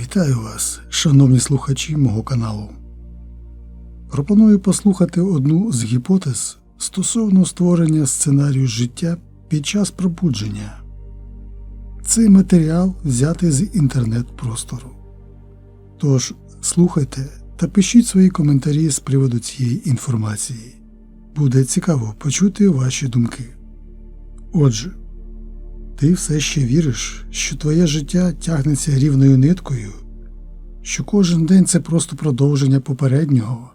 Вітаю вас, шановні слухачі мого каналу. Пропоную послухати одну з гіпотез стосовно створення сценарію життя під час пробудження. Цей матеріал взятий з інтернет-простору. Тож слухайте та пишіть свої коментарі з приводу цієї інформації. Буде цікаво почути ваші думки. Отже, ти все ще віриш, що твоє життя тягнеться рівною ниткою, що кожен день це просто продовження попереднього,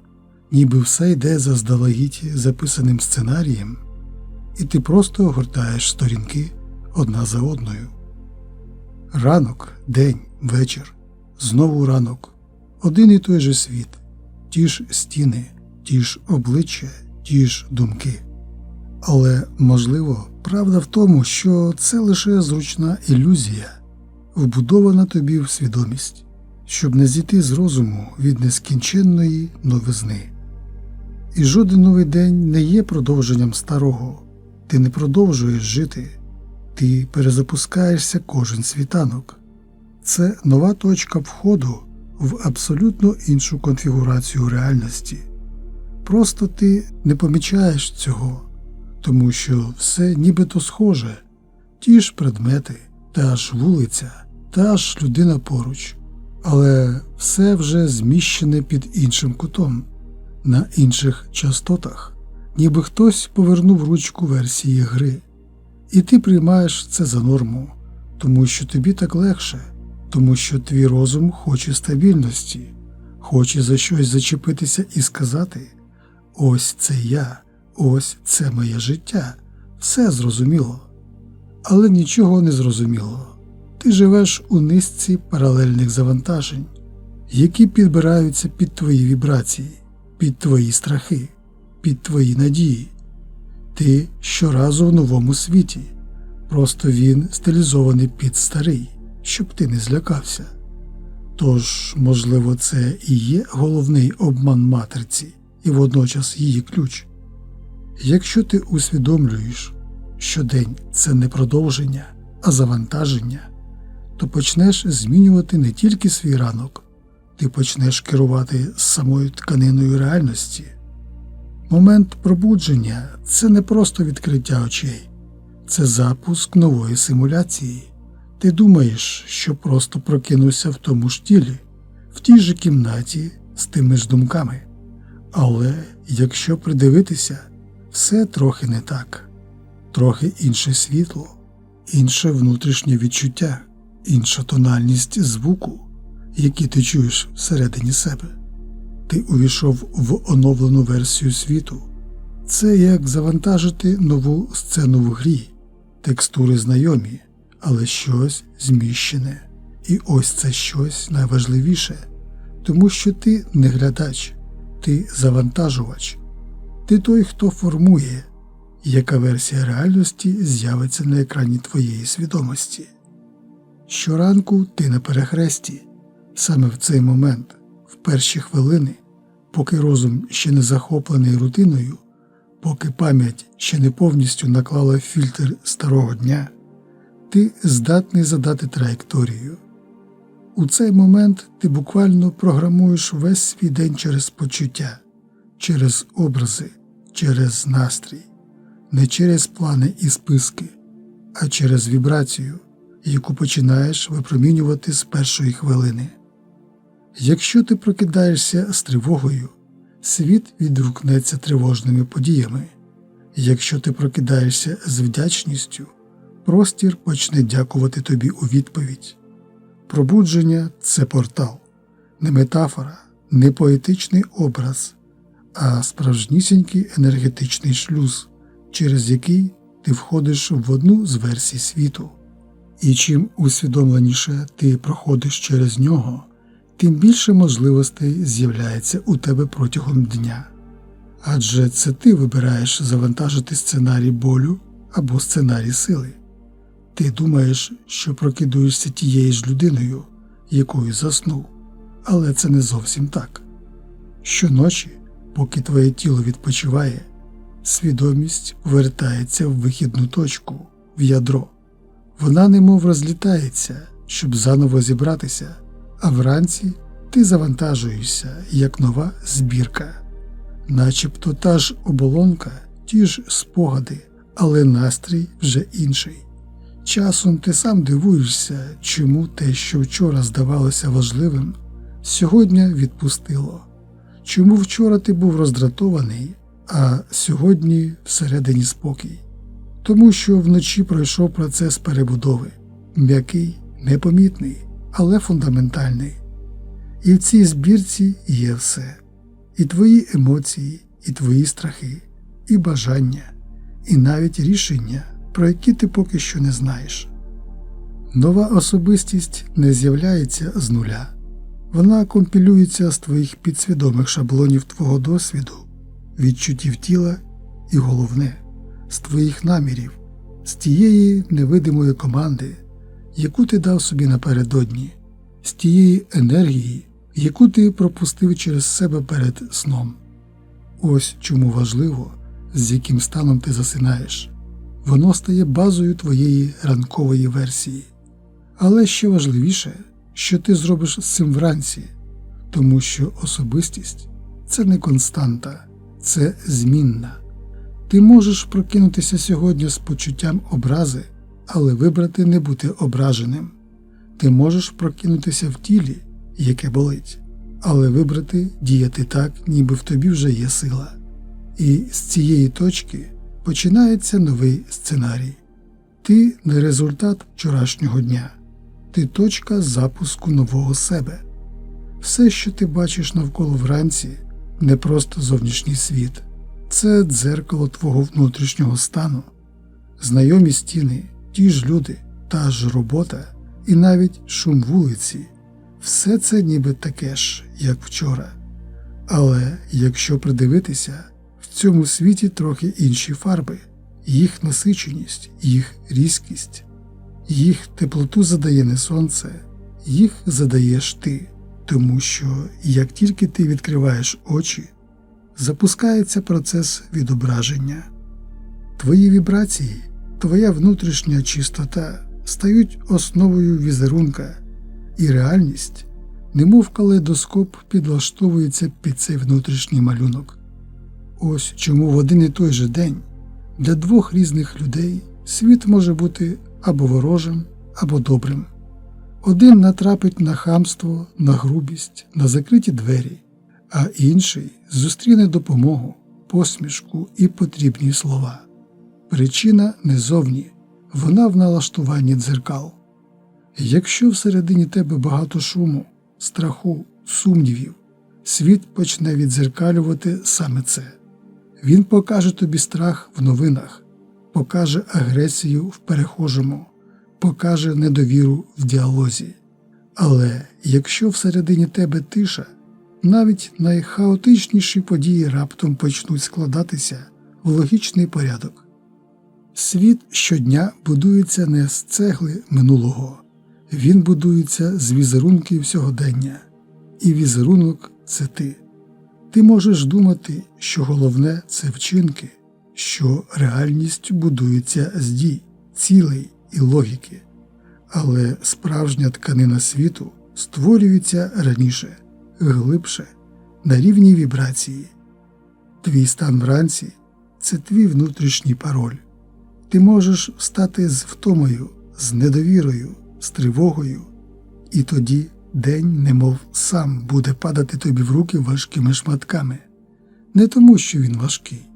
ніби все йде заздалегідь записаним сценарієм, і ти просто гортаєш сторінки одна за одною. Ранок, день, вечір, знову ранок, один і той же світ, ті ж стіни, ті ж обличчя, ті ж думки. Але, можливо, правда в тому, що це лише зручна ілюзія, вбудована тобі в свідомість, щоб не зійти з розуму від нескінченної новизни. І жоден новий день не є продовженням старого, ти не продовжуєш жити, ти перезапускаєшся кожен світанок. Це нова точка входу в абсолютно іншу конфігурацію реальності. Просто ти не помічаєш цього тому що все нібито схоже, ті ж предмети, та ж вулиця, та ж людина поруч, але все вже зміщене під іншим кутом, на інших частотах, ніби хтось повернув ручку версії гри, і ти приймаєш це за норму, тому що тобі так легше, тому що твій розум хоче стабільності, хоче за щось зачепитися і сказати: ось це я. Ось це моє життя, все зрозуміло. Але нічого не зрозуміло. Ти живеш у низці паралельних завантажень, які підбираються під твої вібрації, під твої страхи, під твої надії. Ти щоразу в новому світі, просто він стилізований під старий, щоб ти не злякався. Тож, можливо, це і є головний обман матриці і водночас її ключ. Якщо ти усвідомлюєш, що день це не продовження, а завантаження, то почнеш змінювати не тільки свій ранок, ти почнеш керувати самою тканиною реальності. Момент пробудження це не просто відкриття очей, це запуск нової симуляції. Ти думаєш, що просто прокинувся в тому ж тілі, в тій же кімнаті з тими ж думками. Але якщо придивитися, все трохи не так, трохи інше світло, інше внутрішнє відчуття, інша тональність звуку, які ти чуєш всередині себе. Ти увійшов в оновлену версію світу. Це як завантажити нову сцену в грі, текстури знайомі, але щось зміщене. І ось це щось найважливіше, тому що ти не глядач, ти завантажувач. Ти той, хто формує, яка версія реальності з'явиться на екрані твоєї свідомості. Щоранку ти на перехресті, саме в цей момент, в перші хвилини, поки розум ще не захоплений рутиною, поки пам'ять ще не повністю наклала фільтр старого дня, ти здатний задати траєкторію. У цей момент ти буквально програмуєш весь свій день через почуття через образи, через настрій, не через плани і списки, а через вібрацію, яку починаєш випромінювати з першої хвилини. Якщо ти прокидаєшся з тривогою, світ відгукнеться тривожними подіями. Якщо ти прокидаєшся з вдячністю, простір почне дякувати тобі у відповідь. Пробудження це портал, не метафора, не поетичний образ, а справжнісінький енергетичний шлюз, через який ти входиш в одну з версій світу. І чим усвідомленіше ти проходиш через нього, тим більше можливостей з'являється у тебе протягом дня. Адже це ти вибираєш завантажити сценарій болю або сценарій сили. Ти думаєш, що прокидуєшся тією ж людиною, якою заснув, але це не зовсім так. Щоночі Поки твоє тіло відпочиває, свідомість повертається в вихідну точку, в ядро. Вона немов розлітається, щоб заново зібратися, а вранці ти завантажуєшся як нова збірка, начебто та ж оболонка, ті ж спогади, але настрій вже інший. Часом ти сам дивуєшся, чому те, що вчора здавалося важливим, сьогодні відпустило. Чому вчора ти був роздратований, а сьогодні всередині спокій? Тому що вночі пройшов процес перебудови, м'який, непомітний, але фундаментальний. І в цій збірці є все: і твої емоції, і твої страхи, і бажання, і навіть рішення, про які ти поки що не знаєш. Нова особистість не з'являється з нуля. Вона компілюється з твоїх підсвідомих шаблонів твого досвіду, відчуттів тіла і головне, з твоїх намірів, з тієї невидимої команди, яку ти дав собі напередодні, з тієї енергії, яку ти пропустив через себе перед сном. Ось чому важливо, з яким станом ти засинаєш. Воно стає базою твоєї ранкової версії. Але ще важливіше, що ти зробиш з цим вранці, тому що особистість це не константа, це змінна. Ти можеш прокинутися сьогодні з почуттям образи, але вибрати не бути ображеним. Ти можеш прокинутися в тілі, яке болить, але вибрати діяти так, ніби в тобі вже є сила. І з цієї точки починається новий сценарій. Ти не результат вчорашнього дня, ти точка запуску нового себе. Все, що ти бачиш навколо вранці, не просто зовнішній світ, це дзеркало твого внутрішнього стану, знайомі стіни, ті ж люди, та ж робота і навіть шум вулиці. Все це ніби таке ж, як вчора. Але якщо придивитися, в цьому світі трохи інші фарби, їх насиченість, їх різкість, їх теплоту задає не сонце, їх задаєш ти, тому що як тільки ти відкриваєш очі, запускається процес відображення. Твої вібрації, твоя внутрішня чистота стають основою візерунка, і реальність, немов калейдоскоп, підлаштовується під цей внутрішній малюнок. Ось чому в один і той же день для двох різних людей світ може бути або ворожим, або добрим. Один натрапить на хамство, на грубість, на закриті двері, а інший зустріне допомогу, посмішку і потрібні слова. Причина не зовні, вона в налаштуванні дзеркал. Якщо всередині тебе багато шуму, страху, сумнівів, світ почне відзеркалювати саме це. Він покаже тобі страх в новинах, покаже агресію в перехожому, покаже недовіру в діалозі. Але якщо всередині тебе тиша, навіть найхаотичніші події раптом почнуть складатися в логічний порядок. Світ щодня будується не з цегли минулого, він будується з візерунків сьогодення, і візерунок це ти. Ти можеш думати, що головне це вчинки, що реальність будується з дій, цілей і логіки, але справжня тканина світу створюється раніше, глибше, на рівні вібрації. Твій стан вранці це твій внутрішній пароль. Ти можеш стати з втомою, з недовірою, з тривогою, і тоді день, немов сам буде падати тобі в руки важкими шматками, не тому, що він важкий,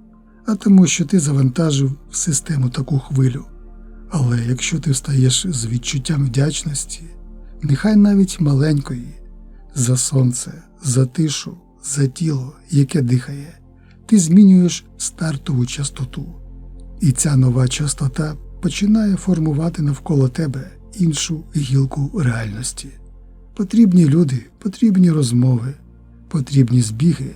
а тому, що ти завантажив в систему таку хвилю. Але якщо ти встаєш з відчуттям вдячності, нехай навіть маленької, за сонце, за тишу, за тіло, яке дихає, ти змінюєш стартову частоту, і ця нова частота починає формувати навколо тебе іншу гілку реальності. Потрібні люди, потрібні розмови, потрібні збіги,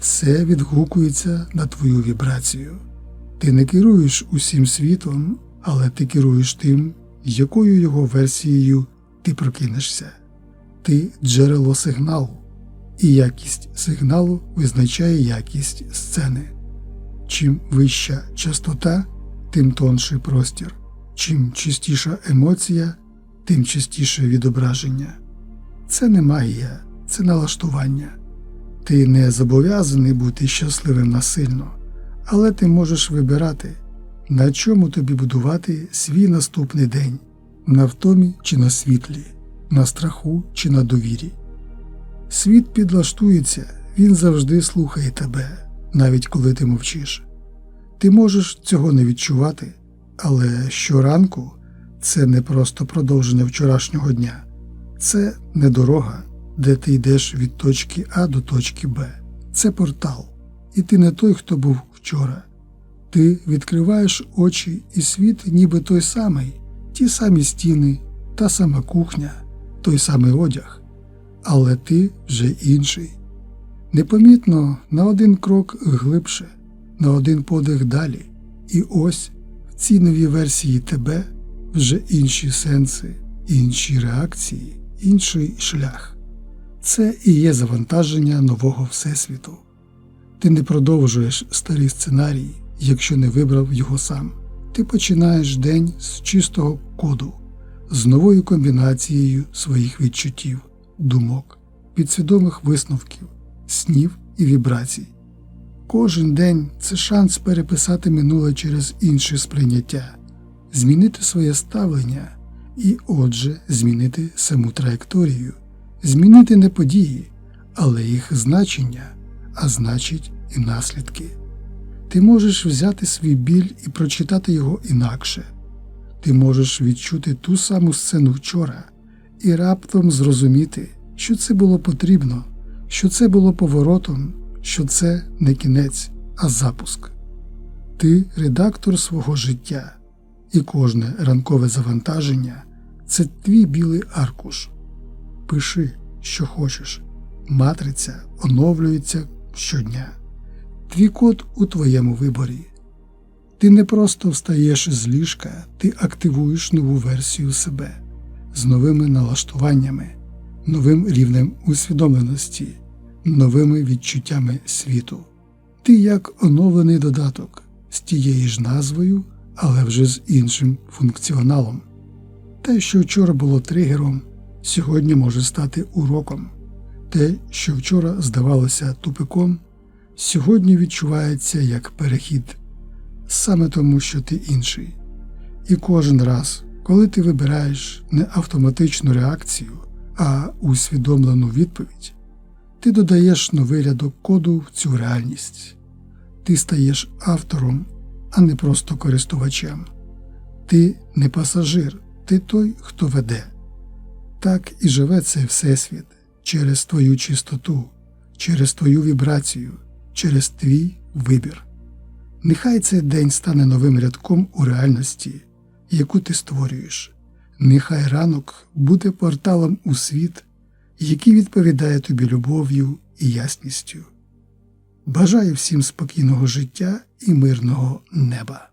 все відгукується на твою вібрацію. Ти не керуєш усім світом, але ти керуєш тим, якою його версією ти прокинешся. Ти джерело сигналу, і якість сигналу визначає якість сцени. Чим вища частота, тим тонший простір, чим чистіша емоція, тим чистіше відображення. Це не магія, це налаштування. Ти не зобов'язаний бути щасливим насильно, але ти можеш вибирати, на чому тобі будувати свій наступний день на втомі чи на світлі, на страху чи на довірі. Світ підлаштується, він завжди слухає тебе, навіть коли ти мовчиш. Ти можеш цього не відчувати, але щоранку це не просто продовження вчорашнього дня, це не дорога, де ти йдеш від точки А до точки Б. Це портал, і ти не той, хто був вчора. Ти відкриваєш очі, і світ ніби той самий, ті самі стіни, та сама кухня, той самий одяг, але ти вже інший. Непомітно на один крок глибше, на один подих далі, і ось в цій новій версії тебе вже інші сенси, інші реакції, інший шлях. Це і є завантаження нового Всесвіту. Ти не продовжуєш старий сценарій, якщо не вибрав його сам. Ти починаєш день з чистого коду, з новою комбінацією своїх відчуттів, думок, підсвідомих висновків, снів і вібрацій. Кожен день це шанс переписати минуле через інше сприйняття, змінити своє ставлення і, отже, змінити саму траєкторію, змінити не події, але їх значення, а значить і наслідки. Ти можеш взяти свій біль і прочитати його інакше. Ти можеш відчути ту саму сцену вчора і раптом зрозуміти, що це було потрібно, що це було поворотом, що це не кінець, а запуск. Ти редактор свого життя, і кожне ранкове завантаження це твій білий аркуш. Пиши, що хочеш. Матриця оновлюється щодня. Твій код у твоєму виборі. Ти не просто встаєш з ліжка, ти активуєш нову версію себе з новими налаштуваннями, новим рівнем усвідомленості, новими відчуттями світу. Ти як оновлений додаток з тією ж назвою, але вже з іншим функціоналом. Те, що вчора було тригером, сьогодні може стати уроком. Те, що вчора здавалося тупиком, сьогодні відчувається як перехід, саме тому, що ти інший. І кожен раз, коли ти вибираєш не автоматичну реакцію, а усвідомлену відповідь, ти додаєш новий рядок коду в цю реальність. Ти стаєш автором, а не просто користувачем. Ти не пасажир, ти той, хто веде. Так і живе цей Всесвіт через твою чистоту, через твою вібрацію, через твій вибір. Нехай цей день стане новим рядком у реальності, яку ти створюєш. Нехай ранок буде порталом у світ, який відповідає тобі любов'ю і ясністю. Бажаю всім спокійного життя і мирного неба.